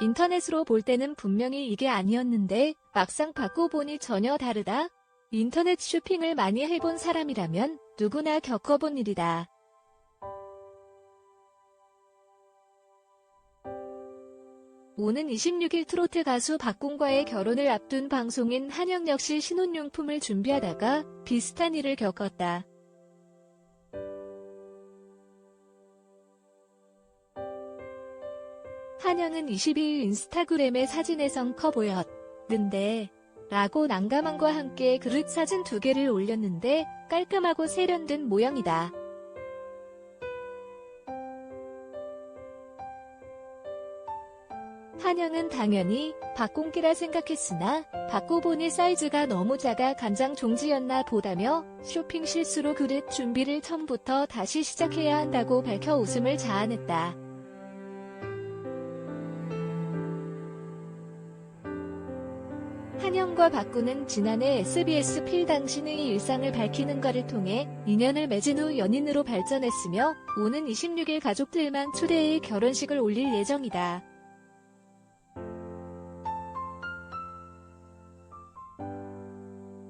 인터넷으로 볼 때는 분명히 이게 아니었는데 막상 받고 보니 전혀 다르다. 인터넷 쇼핑을 많이 해본 사람이라면 누구나 겪어본 일이다. 오는 26일 트로트 가수 박공과의 결혼을 앞둔 방송인 한영 역시 신혼용품을 준비하다가 비슷한 일을 겪었다. 한영은 22일 인스타그램에 사진에선 커 보였는데 라고 난감함과 함께 그릇 사진 두 개를 올렸는데 깔끔하고 세련된 모양이다. 한영은 당연히 박공기라 생각했으나 받고 보니 사이즈가 너무 작아 간장 종지였나 보다며 쇼핑 실수로 그릇 준비를 처음부터 다시 시작해야 한다고 밝혀 웃음을 자아냈다. 한영과 박구는 지난해 SBS 필 당신의 일상을 밝히는 것을 통해 인연을 맺은 후 연인으로 발전했으며 오는 26일 가족들만 초대해 결혼식을 올릴 예정이다.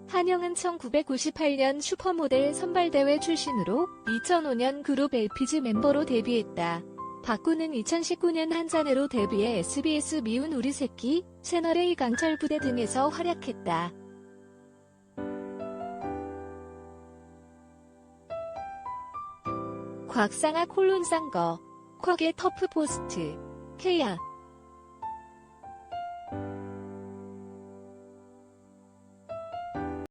한영은 1998년 슈퍼모델 선발대회 출신으로 2005년 그룹 LPG 멤버로 데뷔했다. 박구는 2019년 한잔해로 데뷔해 SBS 미운 우리 새끼, 채널A 강철 부대 등에서 활약했다. 곽상아 콜론상거, 쿼게 터프 포스트, 케야,